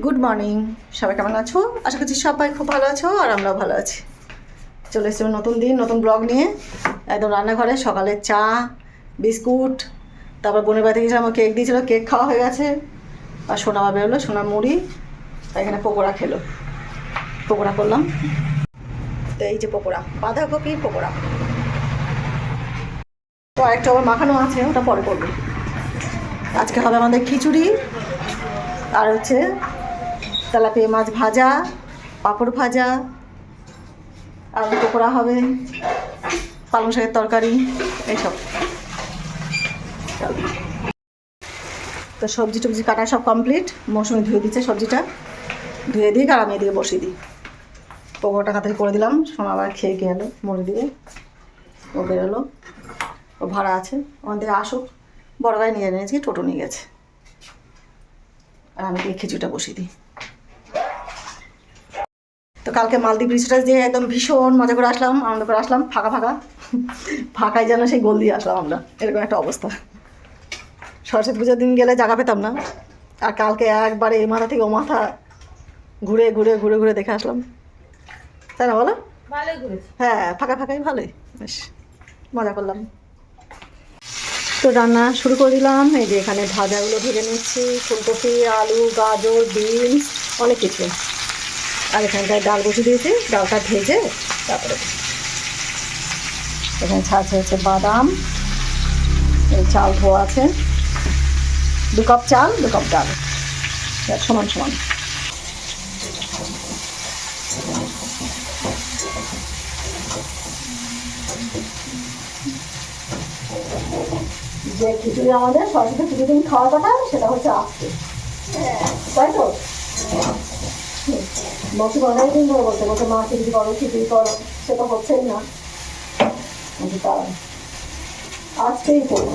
Good morning সবাই কেমন আছো? আশা করছি সবাই খুব ভালো আছো আর আমরাও ভালো আছি। চলে এসেছি নতুন দিন, নতুন ব্লগ নিয়ে। একদম রান্নাঘরে সকালে চা, বিস্কুট, তারপর বোনের বাড়িতে গেছিলাম কেক দিয়েছিলো, কেক খাওয়া হয়ে গেছে। আর সোনা মা বেরোলো সোনা মুড়ি এখানে পকোড়া খেলো। পকোড়া করলাম। তো এই যে পকোড়া বাঁধাকপির পকোড়া। তো আরেকটা আবার মাখানো আছে, ওটা পরে করব। আজকে হবে আমাদের খিচুড়ি, আর হচ্ছে তেলাপিয়া মাছ ভাজা, পাঁপড় ভাজা আর পকোড়া হবে, পালং শাকের তরকারি, এইসব। তো সবজি টবজি কাটা সব কমপ্লিট। মৌসুমি ধুয়ে দিচ্ছে সবজিটা। ধুয়ে দিই আর আমি এদিকে বসিয়ে দিই। পকোড়াটা তাড়াতাড়ি করে দিলাম, সোনা আবার খেয়ে গেল মুড়ি দিয়ে। ও বেরোলো। ও ভাড়া আছে। ওখান থেকে আসুক। বড় গাড়ি নিয়ে নিয়েছি টোটো নিয়ে গেছে। আর আমি দিয়ে খিচুড়িটা বসিয়ে দিই। তো কালকে মালদ্বীপ ব্রিজটা যে একদম ভীষণ মজা করে আসলাম আনন্দ করে আসলাম ফাঁকা ফাঁকা। ফাঁকায় যেন সেই গোল দিয়ে আসলাম আমরা এরকম একটা অবস্থা। সরস্বতী পুজোর দিন গেলে জায়গা পেতাম না। আর কালকে একবারে এই মাথা থেকে ও মাথা ঘুরে ঘুরে ঘুরে ঘুরে দেখে আসলাম। তাই না বলো? হ্যাঁ ফাঁকা ফাঁকাই ভালোই বেশ মজা করলাম। তো রান্না শুরু করে দিলাম এই যে এখানে ভাজাগুলো ভেজে নিচ্ছি ফুলকপি আলু গাজর বিনস অনেক কিছু। আর এখানটায় ডাল বসে দিয়েছি, ডালটা ভেজে তারপরে এখানে ছাড়ছে হচ্ছে বাদাম চাল ধোয়া আছে। দু কাপ চাল, দু কাপ ডাল। সমান সমান। যে খিচুড়ি আমাদের, সরস্বতী পুজো দিন খাওয়ার কথা, সেটা হচ্ছে আজকে। তাই তো? বসে অনেক দিন ধরে বলতে বলতে মা খিচুড়ি করো খিচুড়ি করো সেটা হচ্ছেই না। আজকেই করব।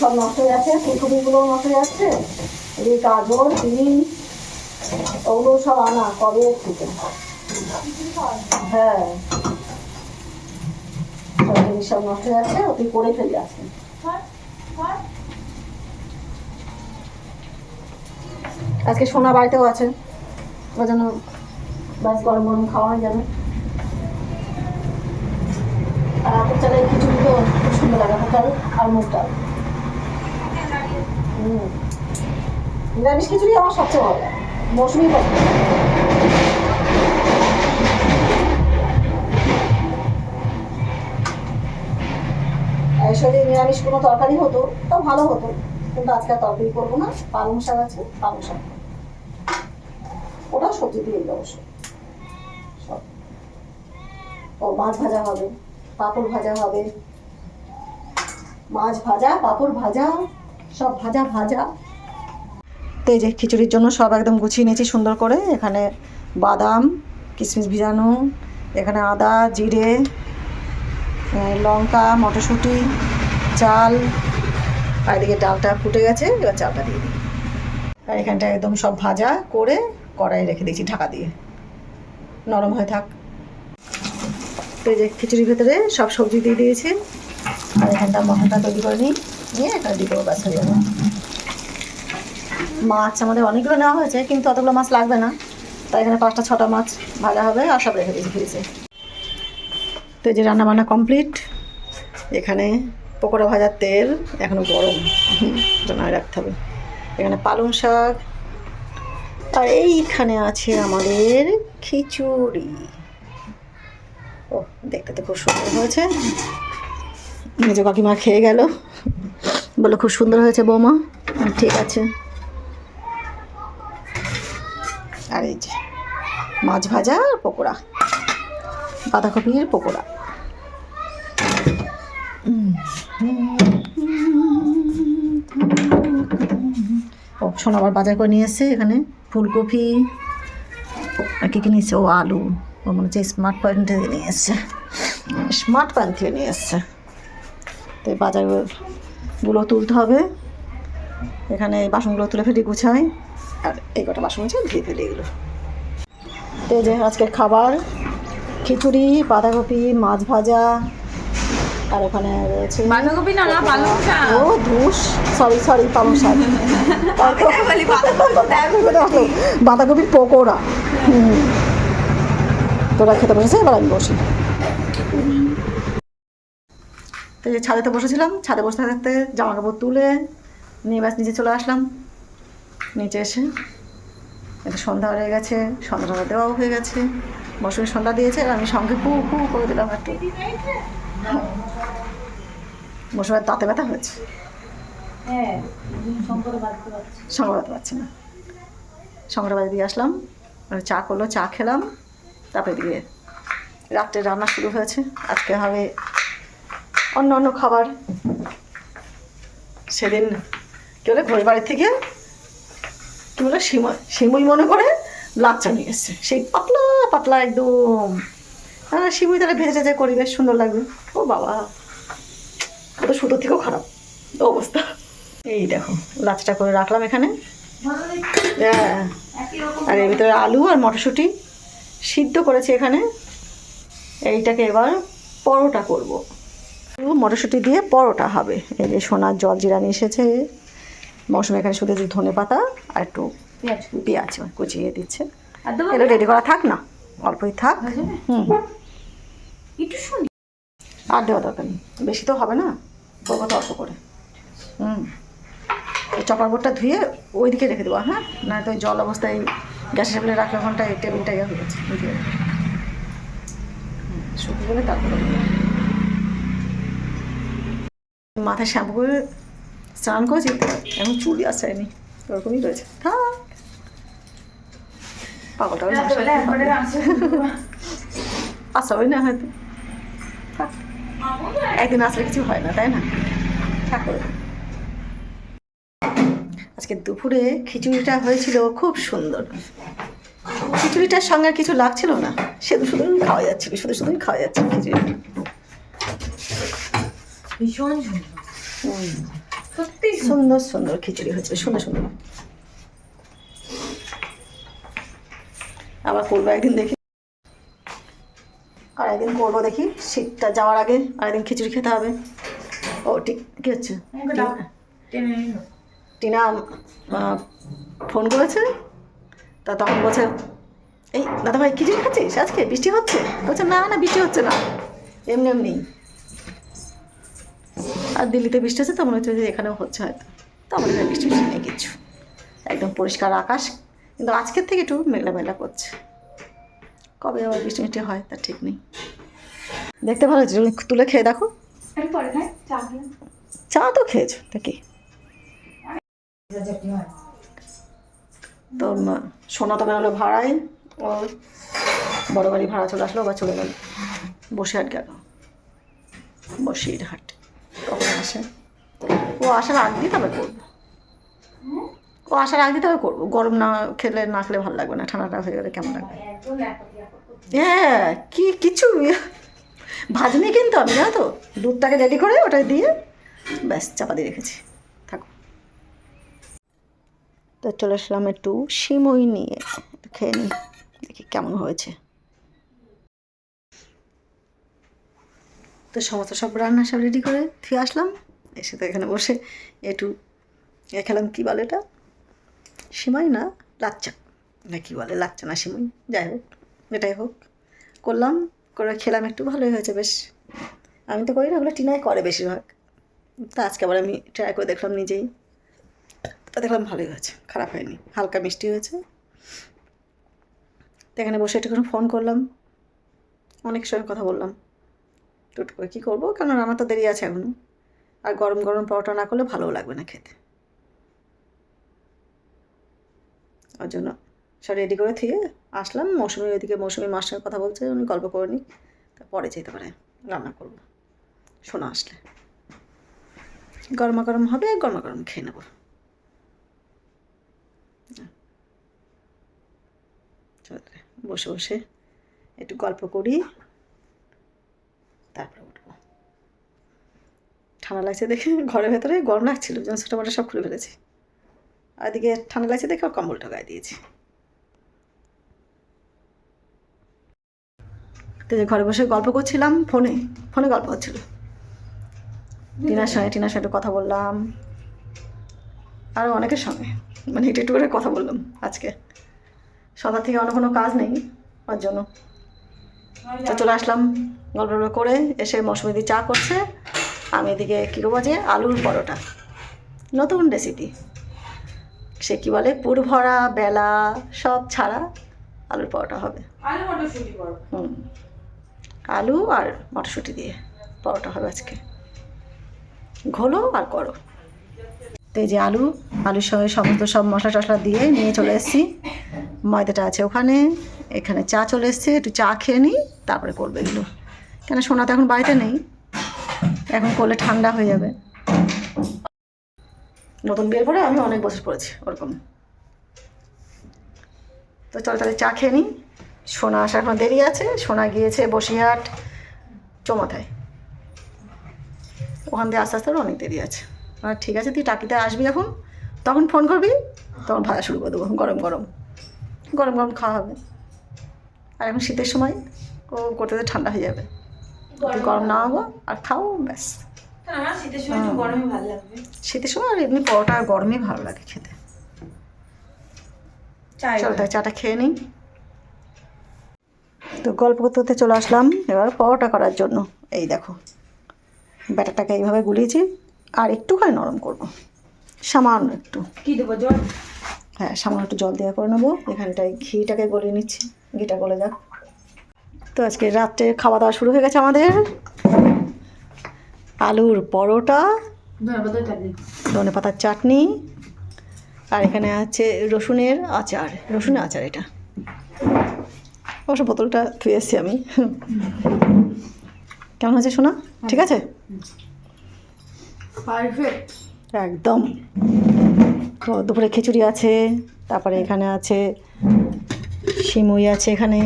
সব নষ্ট হয়ে যাচ্ছে, ফুলকপিগুলোও নষ্ট হয়ে যাচ্ছে, এই গাজর, বিন, ওগুলো সব আনা, কবে থেকে? হ্যাঁ। সব জিনিস সব নষ্ট হয়ে যাচ্ছে, ওটি করে ফেলে আছে আজকে সোনা বাড়িতেও আছে ওই জন্য ব্যাস গরম গরম খাওয়া যাবে আর আতর চালের খিচুড়ি তো খুব সুন্দর লাগে চাল আর মুগ ডাল। হুম। নিরামিষ খিচুড়ি আমার সবচেয়ে ভালো লাগে, মৌসুমি পছন্দ আর নিরামিষ কোনো তরকারি হতো, তাও ভালো হতো, কিন্তু আজকে তরকারি করব না, পালং শাক আছে, পালং শাক। ওটা সবজি দিয়ে অবশ্য। সব। ও, মাছ ভাজা হবে, পাঁপড় ভাজা হবে, মাছ ভাজা, পাঁপড় ভাজা, সব ভাজা ভাজা। তো এই যে খিচুড়ির জন্য সব একদম গুছিয়ে নিয়েছি সুন্দর করে। এখানে বাদাম কিশমিশ ভিজানো, এখানে আদা, জিরে লঙ্কা, মটরশুঁটি, চাল, আর এদিকে ডালটা ফুটে গেছে, এবার চালটা দিয়ে দিই। আর এখানটা একদম সব ভাজা করে কড়াই রেখে দিয়েছি ঢাকা দিয়ে। নরম হয়ে থাক। তো যে খিচুড়ির ভেতরে সব সবজি দিয়ে দিয়েছি। আর এখানটা মশলাটা তৈরি করে নিই। নিয়ে এখানে দিয়ে দেবো হয়ে যাবে মাছ আমাদের অনেকগুলো নেওয়া হয়েছে, কিন্তু অতগুলো মাছ লাগবে না। তাই এখানে পাঁচটা, ছটা মাছ ভাজা হবে আর সব রেখে দিয়েছি ফ্রিজে। তো যে রান্না বান্না কমপ্লিট। এখানে পকোড়া ভাজার তেল এখনও গরম। জানায় রাখতে হবে। এখানে পালং শাক আর এইখানে আছে আমাদের খিচুড়ি ও দেখতে তো খুব সুন্দর হয়েছে মেজো কাকিমা খেয়ে গেল বলল খুব সুন্দর হয়েছে বৌমা ঠিক আছে আর এই যে মাছ ভাজা আর পকোড়া বাঁধাকপির পকোড়া ও শোনো আবার বাজার করে নিয়ে এসছে এখানে ফুলকপি, আর কী কী নিয়ে ও আলু। ও মনে হচ্ছে স্মার্ট পয়েন্ট থেকে নিয়ে এসছে। স্মার্ট পয়েন্ট থেকে নিয়ে এসছে। তো বাজারগুলো তুলতে হবে। এখানে বাসনগুলো তুলে ফেলি গুছাই। আর এই কটা বাসন আছে, ধুয়ে ফেলি এগুলো। তো যে আজকের খাবার। খিচুড়ি, বাঁধাকপি, মাছ ভাজা আর ওখানে রয়েছে বাঁধাকপি না, না, পালং শাক। ও ধুস। সরি সরি পালং শাক। বাঁধাকপির পকোড়া। তোরা খেতে বসেছে এবার আমি বসি। তো যে ছাদেতে বসেছিলাম। ছাদে বসে থাকতে জামা কাপড় তুলে নিয়ে ব্যাস নিচে চলে আসলাম। নিচে এসে এটা সন্ধ্যা হয়ে গেছে। সন্ধ্যা দেওয়াও হয়ে গেছে। মৌসুমি সন্ধ্যা দিয়েছে। আর আমি সঙ্গে কু কু করে দিলাম একটু মৌসুমের দাঁতে ব্যথা হয়েছে। হ্যাঁ পারছি সংবাদ পাচ্ছি না। সংবাদ দিয়ে আসলাম আর চা করল চা খেলাম তারপরে দিয়ে রাত্রে রান্না শুরু হয়েছে। আজকে হবে অন্য অন্য খাবার। সেদিন কি বলে ঘোষ বাড়ির থেকে কি বলে সিমুই মনে করে লাচ্চা নিয়ে এসছে। সেই পাতলা পাতলা একদম। হ্যাঁ সিমুই তাহলে ভেজে ভেজে করি বেশ সুন্দর লাগবে। ও বাবা। তো সুতোর থেকেও খারাপ। অবস্থা। এই দেখো লাচটা করে রাখলাম এখানে। হ্যাঁ। আর এর ভিতরে আলু আর মটরশুঁটি সিদ্ধ করেছি এখানে। এইটাকে এবার পরোটা করব। আলু, মটরশুঁটি দিয়ে পরোটা হবে। এই যে সোনার জল জিরা নিয়ে এসেছে। মৌসুমি এখানে শুধু ধনে পাতা আর একটু পেঁয়াজ পেঁয়াজ কুচিয়ে দিচ্ছে। এটা রেডি করা থাক না। অল্পই থাক। হুম। একটু শুনি আর দেওয়া দরকার নেই। বেশি তো হবে না। করব করে। হুম। এই চপার বোর্ডটা ধুয়ে ওইদিকে রেখে দেবো হ্যাঁ? না তো ওই জল অবস্থায় গ্যাসের টেবিলে রাখলে ওখানটা এই টেবিলটা ইয়ে হয়ে গেছে বুঝিয়ে শুকিয়ে গেলে তারপরে মাথায় শ্যাম্পু করে স্নান করেছি এখন চুলই আসায়নি ওরকমই রয়েছে। থাক। পাগলটা রাঁচি আসাবে না হয়তো। থাক। একদিন আসলে কিছু হয় না তাই না? ঠাকুর। আজকে দুপুরে খিচুড়িটা হয়েছিল খুব সুন্দর। খিচুড়িটার সঙ্গে আর কিছু লাগছিল না? শুধু শুধু খাওয়া যাচ্ছিল শুধু শুধুই খাওয়া যাচ্ছে খিচুড়িটা ভীষণ সত্যি সুন্দর। সুন্দর খিচুড়ি হয়েছে সুন্দর সুন্দর আবার করব একদিন দেখি। আর একদিন করব দেখি। শীতটা যাওয়ার আগে আর একদিন খিচুড়ি খেতে হবে। ও ঠিক কী হচ্ছে। টেনে ফোন করেছে? তা তখন বলছে এই দাদা ভাই খিচুড়ি খাচ্ছিস? আজকে বৃষ্টি হচ্ছে? বলছে না না বৃষ্টি হচ্ছে না। এমনি এমনি। আর দিল্লিতে বৃষ্টি হচ্ছে তো মনে হচ্ছে যে এখানেও হচ্ছে হয়তো। তো আমাদের বৃষ্টি বৃষ্টি নেই কিছু। একদম পরিষ্কার আকাশ। কিন্তু আজকের থেকে একটু মেঘলা মেঘলা করছে। কবে আবার বৃষ্টি মিষ্টি হয় তার ঠিক নেই। দেখতে ভালো হচ্ছে তুমি তুলে খেয়ে দেখো। খাই চা তো খেয়েছো তা কি? তো সোনা তো বেরোলো ভাড়ায় ও বড় গাড়ি ভাড়া চলে আসলো বা চলে গেল। বসে হাট গেল। বসির হাট কখন আসে? ও আসার আগ দিয়ে তবে করব। ও আসার আগ দিয়ে তবে করব। গরম না খেলে না খেলে ভালো লাগবে না ঠান্ডাটা হয়ে গেলে কেমন লাগবে? হ্যাঁ কি, কিছু ভাজনি কিন্তু আমি, জানো তো? দুধটাকে রেডি করে ওটা দিয়ে ব্যাস, চাপা দিয়ে রেখেছি। থাকো। তো চলে আসলাম একটু সিমই নিয়ে খেয়ে নিই, দেখি কেমন হয়েছে। তো সমস্ত সব রান্না সব রেডি করে থুয়ে আসলাম। এসে তো এখানে বসে একটু এ খেলাম, কী বলে এটা? সিমাই না, লাচ্চা। না, কী বলে, লাচ্চা না, সিমাই, যাই হোক। যেটাই হোক। করলাম, করে খেলাম, একটু ভালোই হয়েছে বেশ। আমি তো করি না, ওগুলো টিনাই করে বেশিরভাগ। তা আজকে আবার আমি ট্রাই করে দেখলাম নিজেই। তা দেখলাম ভালোই হয়েছে, খারাপ হয়নি, হালকা মিষ্টি হয়েছে। তো এখানে বসে একটুখানি ফোন করলাম। অনেক সময় কথা বললাম। টুট করে কী করব? কারণ রান্না তো দেরি আছে এখনও আর গরম গরম পরোটা না করলে ভালোও লাগবে না খেতে। ওর জন্য সব রেডি করে থুয়ে আসলাম। মৌসুমি ওইদিকে মৌসুমি মার সঙ্গে কথা বলছে, উনি গল্প করে নি পরে যেতে পারে, রান্না করব। শোনা আসলে। গরমা গরম হবে, গরমা গরম খেয়ে নেব। বসে বসে একটু গল্প করি, তারপরে উঠবো। ঠান্ডা লাগছে দেখে ঘরের ভেতরে গরম লাগছিল, যেন মোটো সব খুলে ফেলেছি। আর এদিকে ঠান্ডা লাগছে দেখে কম্বলটা গায়ে দিয়েছি। তো যে ঘরে বসে গল্প করছিলাম ফোনে ফোনে গল্প হচ্ছিল। টিনার সঙ্গে টিনার সঙ্গে একটু কথা বললাম। আরও অনেকের সঙ্গে মানে একটু একটু করে কথা বললাম আজকে। সন্ধ্যা থেকে অন্য কোনো কাজ নেই ওর জন্য। তো চলে আসলাম গল্প করে এসে মৌসুমিদি চা করছে। আমি এদিকে কী করব যে আলুর পরোটা। নতুন রেসিপি সে কী বলে পুর ভরা বেলা সব ছাড়া আলুর পরোটা হবে। হুম। আলু আর মটরশুঁটি দিয়ে পরোটা হবে আজকে। ঘোলো আর করো। তো এই যে আলু, আলুর সঙ্গে সমস্ত সব মশলা টশলা দিয়ে নিয়ে চলে এসেছি। ময়দাটা আছে ওখানে, এখানে চা চলে এসছে, একটু চা খেয়ে নিই, তারপরে করবে এগুলো। কেন সোনা তো এখন বাড়িতে নেই, এখন করলে ঠান্ডা হয়ে যাবে। নতুন বিয়ের পরে আমি অনেক বছর পড়েছি ওরকম। তো চলো তাহলে চা খেয়ে নিই। সোনা আসার এখন দেরি আছে? সোনা গিয়েছে বসিরহাট চমাথায়। ওখান দিয়ে আস্তে আস্তে অনেক দেরি আছে। আর ঠিক আছে তুই টাকিতে আসবি যখন তখন ফোন করবি তখন ভাজা শুরু করে দেবো গরম গরম। গরম গরম খাওয়া হবে। আর এখন শীতের সময় ও করতে করতে ঠান্ডা হয়ে যাবে। গরম না হব আর খাও ব্যাস। শীতের সময় একটু গরমই ভালো লাগবে। শীতের সময় আর এমনি পরোটা আর গরমই ভালো লাগে খেতে। চলো তাই চাটা খেয়ে নিই। তো গল্প করতে করতে চলে আসলাম এবার পরোটা করার জন্য। এই দেখো ব্যাটারটাকে এইভাবে গুলিয়েছি আর একটুখানি নরম করব। সামান্য একটু। কি দেবো জল? হ্যাঁ সামান্য একটু জল দেওয়া করে নেব। এখানটায় ঘিটাকে গলিয়ে নিচ্ছি। ঘিটা গলে যাক। তো আজকে রাত্রে খাওয়া দাওয়া শুরু হয়ে গেছে আমাদের। আলুর পরোটা ধনে পাতার চাটনি আর এখানে আছে রসুনের আচার। রসুনের আচার এটা। অবশ্য বোতলটা ধুয়ে এসছি আমি। কেমন হয়েছে শোনা ঠিক আছে? পারফেক্ট একদম। তো দুপুরে খিচুড়ি আছে তারপরে এখানে আছে সিমুই আছে এখানে।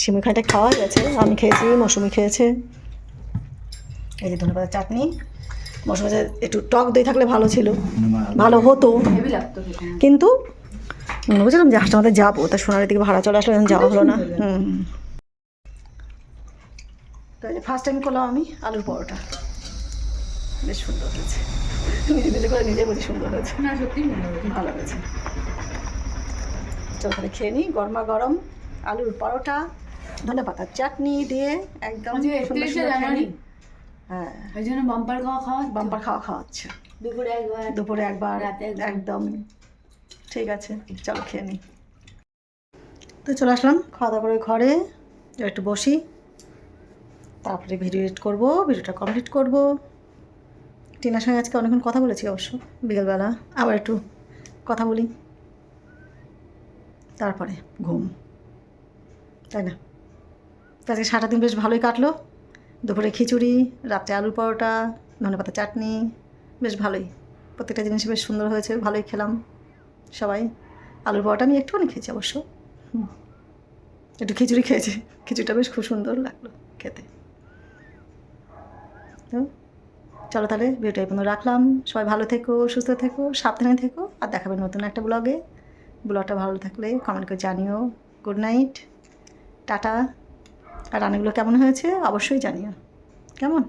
সিমুই খাইটা খাওয়া গেছে আমি খেয়েছি মৌসুমি খেয়েছে। এই যে ধন্যবাদ চাটনি। মৌসুমি একটু টক দই থাকলে ভালো ছিল। ভালো। হতো। কিন্তু মনে বুঝলাম যে হাসটা আমাদের যাব তা সোনার দিকে ভাড়া চলে আসলো যাওয়া হলো না। হুম। ফার্স্ট টাইম করলাম আমি আলুর পরোটা। বেশ সুন্দর হয়েছে। নিজে নিজে করে নিজে বলি সুন্দর হয়েছে। না সত্যি ভালো হয়েছে। চলো তাহলে খেয়ে নিই গরমা গরম আলুর পরোটা ধনে পাতার চাটনি দিয়ে একদম সুন্দর সুন্দর। হ্যাঁ। ওই জন্য বাম্পার খাওয়া খাওয়া বাম্পার খাওয়া খাওয়াচ্ছে দুপুরে একবার দুপুরে একবার রাতে একবার। একদম। ঠিক আছে চলো খেয়ে নিই তো চলে আসলাম। খাওয়া দাওয়া করে ঘরে একটু বসি। তারপরে ভিডিও এডিট করব ভিডিওটা কমপ্লিট করব। টিনার সঙ্গে আজকে অনেকক্ষণ কথা বলেছি অবশ্য বিকেলবেলা। আবার একটু কথা বলি। তারপরে ঘুম। তাই না? আজকে সারাটা দিন বেশ ভালোই কাটলো। দুপুরে খিচুড়ি রাত্রে আলুর পরোটা ধনেপাতা চাটনি বেশ ভালোই। প্রত্যেকটা জিনিস বেশ সুন্দর হয়েছে ভালোই খেলাম। সবাই আলুর পরোটা আমি একটুখানি খেয়েছি অবশ্য। একটু খিচুড়ি খেয়েছি। খিচুড়িটা বেশ খুব সুন্দর লাগল খেতে। চলো তাহলে ভিডিওটা এই পর্যন্ত রাখলাম। সবাই ভালো থেকো, সুস্থ থেকো, সাবধানে থেকো। আর দেখাবে নতুন একটা ব্লগে ব্লগটা ভালো থাকলে কমেন্ট করে জানিও। Good night tata. আর রান্নাগুলো কেমন হয়েছে অবশ্যই জানিও। কেমন?